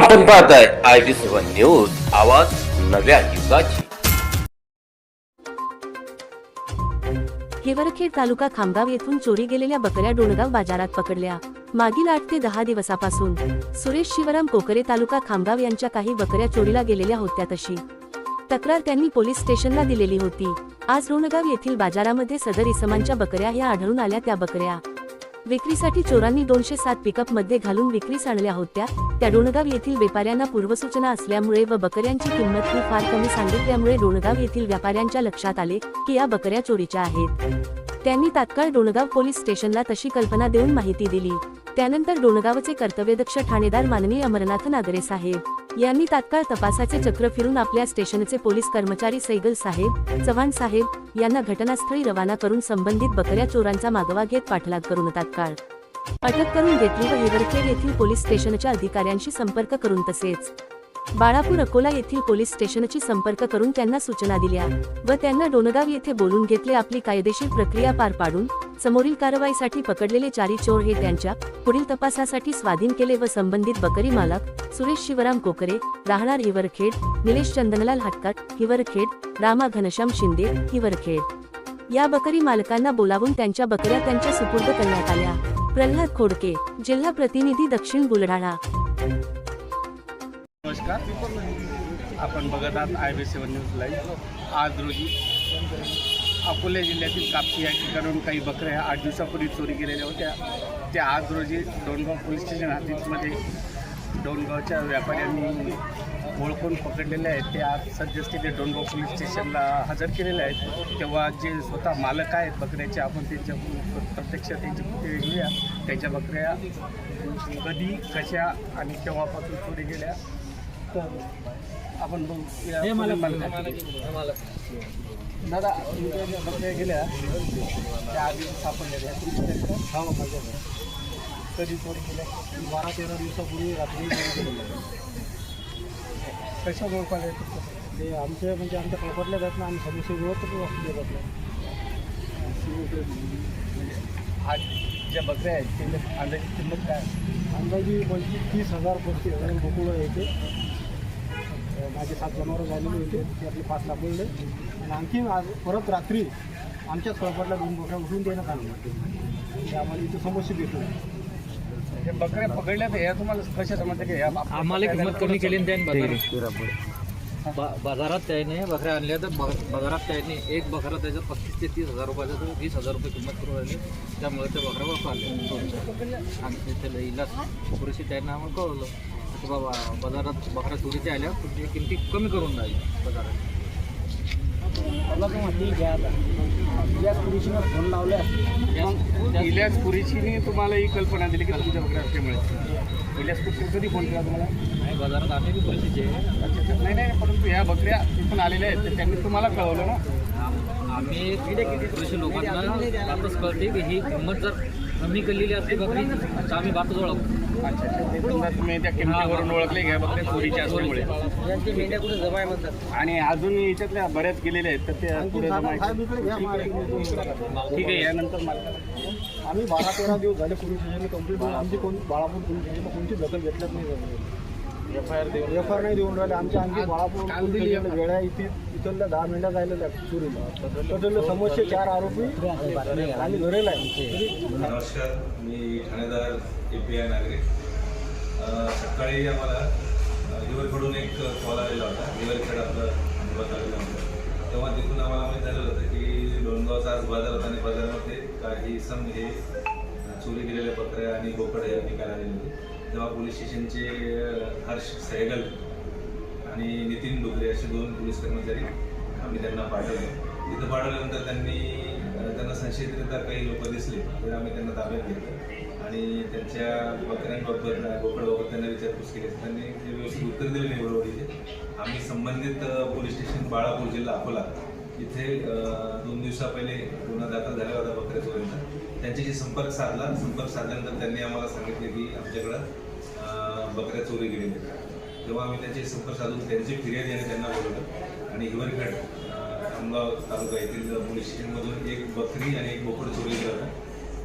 आपण पाहताय I B seven news आवाज नव्या युगाची. हिवरखेड तालुका खामगाव येथून चोरी गेलेल्या बकऱ्या डोणगाव बाजारात पकडल्या. मागील आठ ते दहा दिवसापासून सुरेश शिवराम कोकरे तालुका खामगाव यांच्या काही बकऱ्या चोरीला गेलेल्या होत्या तशी. तक्रार त्यांनी पोलीस स्टेशनला दिलेली होती. आज डोणगाव येथील बाजारामध्ये सदर इसमांच्या बकऱ्या ह्या आढळून आल्या त्या बकऱ्या. विक्रीसाठी चोरांनी दोनशे सात पिकअपमध्ये घालून विक्रीस आणल्या होत्या. त्या डोणगाव येथील व्यापाऱ्यांना पूर्वसूचना असल्यामुळे व बकऱ्यांची किंमत ही फार कमी सांगितल्यामुळे डोणगाव येथील व्यापाऱ्यांच्या लक्षात आले की या बकऱ्या चोरीच्या आहेत. त्यांनी तात्काळ डोणगाव पोलीस स्टेशनला तशी कल्पना देऊन माहिती दिली. त्यानंतर डोणगावचे कर्तव्यदक्ष ठाणेदार माननीय अमरनाथ नागरे साहेब यांनी तात्काळ तपासाचे चक्र फिरून आपल्या स्टेशनचे पोलीस कर्मचारी सैगल साहेब चव्हाण साहेब यांना घटनास्थळी रवाना करून संबंधित बकऱ्या चोरांचा मागोवा घेत पाठलाग करून तात्काळ. अटक करून घेतली व हिवरखेड येथील पोलीस स्टेशनच्या अधिकाऱ्यांशी संपर्क करून तसेच. बाळापूर अकोला येथील पोलीस स्टेशनची संपर्क करून त्यांना सूचना दिल्या व त्यांना डोनगाव येथे बोलून घेतले आपली कायदेशीर प्रक्रिया पार पाडून समोरील कारवाईसाठी पकडलेले चारी चोर हे त्यांच्या पुढील तपासासाठी स्वाधीन केले व संबंधित बकरी मालक सुरेश शिवराम कोकरे राहणार हिवरखेड निलेश चंदनलाल हटकर हिवरखेड रामा घनश्याम शिंदे हिवरखेड या बकरी मालकांना बोलावून त्यांच्या बकऱ्या त्यांच्या सुपूर्द करण्यात आल्या. प्रल्हाद खोडके जिल्हा प्रतिनिधी दक्षिण बुलढाणा. नमस्कार. आपण बघत आहात I B seven news live आज रोजी अकोला जिल्ह्यातील कापसी या ठिकाणाहून काही बकऱ्या आठ दिवसापूर्वी चोरी गेलेल्या होत्या. त्या आज रोजी डोणगाव पोलीस स्टेशन हद्दीमध्ये डोणगावच्या व्यापाऱ्यांनी ओळखून पकडलेल्या आहेत. ते आज सद्यस्थितीत डोणगाव पोलीस स्टेशनला हजर केलेले आहेत. तेव्हा जे स्वतः मालक आहेत बकऱ्याचे आपण त्यांच्या प्रत्यक्ष त्यांची कुठे घेऊया. त्यांच्या बकऱ्या कधी कशा आणि केव्हापासून चोरी गेल्या तर आपण दादा तुमच्या गेल्या त्या आधी सापडलेल्या हा माझ्या कधी चोरी केल्या? बारा तेरा दिवसापूर्वी रात्री चोरी केलेल्या कशा ओळखायला येतं ते आमचे म्हणजे आमच्या प्रॉपर्टीला जात ना आम्ही समस्या विरोध वाचले जात आज ज्या बकऱ्या आहेत त्याच्या अंदाजी किंमत काय? अंदाजी पंचवीस तीस हजार पस्तीस हजार बोकुळं अं, माझे सात जनावरं झालेले होते ते आपले पाच लाभलेले आणि आणखी आज परत रात्री आमच्याच प्रॉपर्टीला दोन बकऱ्या उठून देण्यात आलं ते आम्हाला इथं समस्या भेटू हे बकऱ्या पकडल्या तर या तुम्हाला कशा समजतं की या आम्हाला किंमत कमी केली बाजारात बा- बाजारात त्याने बकऱ्या आणल्या तर ब- बाजारात त्याने एक बकरा त्याचा पस्तीस ते तीस हजार रुपयाचा तर वीस हजार रुपये किंमत करून राहिली त्यामुळे त्या बकऱ्या वापरल्या आणि त्याला इलाज पुरेशी त्यानं आम्हाला कळवलं. की बाबा बाजारात बकऱ्या चोरीच्या आल्या तुमची किमती कमी करून राहील बाजारात. फोन लावल्या इलियास पुरुषीने तुम्हाला ही कल्पना दिली की तुमच्या बकऱ्या असल्यामुळे इलियास पुरुषी कधी फोन केला तुम्हाला? आणि बाजारात आहे अच्छा अच्छा. नाही नाही परंतु ह्या बकऱ्या तिथून आलेल्या आहेत तर त्यांनी तुम्हाला कळवलं ना? आम- आम्ही कृषी लोकांना बातच कळते की ही किंमत जर कमी केलेली असली बकरी तर आम्ही बातच ओळखतो ते समजा तुम्ही त्या किमतीवरून ओळखले घ्या चोरीच्या असल्यामुळे. यांची मेंढ्या कुठे जमाय म्हणतात? आणि अजून याच्यातल्या बऱ्याच गेलेल्या आहेत तर त्या पुढे जमायच्या. ठीक आहे यानंतर आम्ही बारा तेरा दिवस झाले पोलीस कंप्लीट आमची कोण बाळापूर पोलीस स्टेशनला कोणती दखल घेतल्याच नाही. एफ आय आर देऊन एफ आय आर नाही देऊन राहिले. आमच्या आणखी बाळापूर वेळा इथे इथल्या दहा मिनिटात राहिलेल्या चोरीला. त्याच्यातले समस्या चार आरोपी आणि घरेला आहे. नमस्कार मी ठाणेदार ए पी आय नागरे अ, सकाळी आम्हाला हिवरकडून एक कॉल आलेला होता. हिवरखेड आपलं आलेलं होतं तेव्हा तिथून आम्हाला माहीत झालेलं होतं की डोणगावचा आज बाजार होता आणि बाजारामध्ये काही सम हे चोरी गेलेल्या बकऱ्या आणि बोकड निकाल आलेले होते. तेव्हा पोलीस स्टेशनचे हर्ष सहगल आणि नितीन डुगरे असे दोन पोलीस कर्मचारी आम्ही त्यांना पाठवले. तिथं पाठवल्यानंतर त्यांनी त्यांना संशयितरित्या काही लोक दिसले तर आम्ही त्यांना ताब्यात घेतलं. आणि त्यांच्या बकऱ्यांबाबत बोकडाबाबत त्यांना विचारपूस केली. त्यांनी ते व्यवस्थित उत्तर दिले नाही बरोबरीचे आम्ही संबंधित पोलीस स्टेशन बाळापूर जिल्हा अकोला इथे दोन दिवसा पहिले गुन्हा दाखल झाला होता बकऱ्या चोरीचा त्यांच्याशी संपर्क साधला. संपर्क साधल्यानंतर त्यांनी आम्हाला सांगितले की आमच्याकडं बकऱ्या चोरी गेलेल्या आहेत. तेव्हा आम्ही त्यांचे संपर्क साधून त्यांची फिर्याद याने त्यांना बोलवलं. आणि हिवरखेड अ, खामगाव तालुका येथील पोलीस स्टेशनमधून एक बकरी आणि एक बोकड चोरी गेला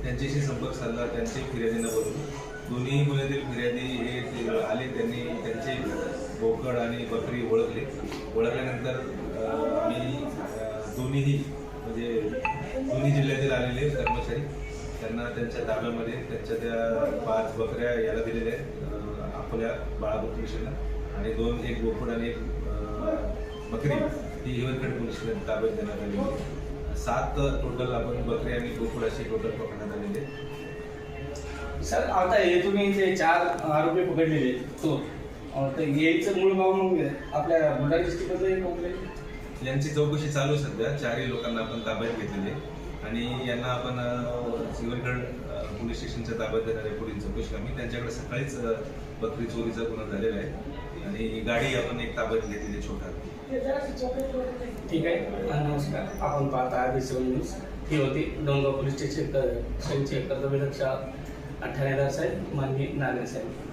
त्यांच्याशी संपर्क साधला त्यांचे फिर्यादींना बोलवलं. दोन्ही गुन्ह्यातील फिर्यादी हे आले त्यांनी त्यांचे बोकड आणि बकरी ओळखले. ओळखल्यानंतर आम्ही दोन्हीही म्हणजे दोन्ही जिल्ह्यातील आलेले कर्मचारी त्यांना त्यांच्या ताब्यामध्ये त्यांच्या त्या पाच बकऱ्या याला दिलेल्या आहेत बाळापूर पोलिसांना आणि दोन एक बोकड आणि एक बकरी. ही हिवरखेड पोलिसांना ताब्यात देण्यात आलेली आहे. सात टोटल आपण बकरी आणि बोकड अशी टोटल पकडण्यात आलेले आहे. सर आता हे तुम्ही जे चार आरोपी पकडलेले तो यायचं मूळ गाव मग आपल्या बुलढाणा डिस्ट्रिक्टमध्ये कंप्लेंट यांची चौकशी चालू आहे सध्या. चारही लोकांना आपण ताब्यात घेतलेले आहे. आणि यांना आपण अं, पोलीस स्टेशनच्या ताब्यात देणारे पुढील चौकशी आम्ही त्यांच्याकडे सकाळीच बकरी चोरीचा गुन्हा झालेला आहे. आणि गाडी आपण एक ताब्यात घेतलेली छोटा. ठीक आहे. नमस्कार. आपण पाहता आय बी सेवन न्यूज ही होती डोंगराव पोलीस स्टेशन स्टेशनचे कर्तव्यरक्षा ठाणेदार साहेब माननीय नारायण साहेब.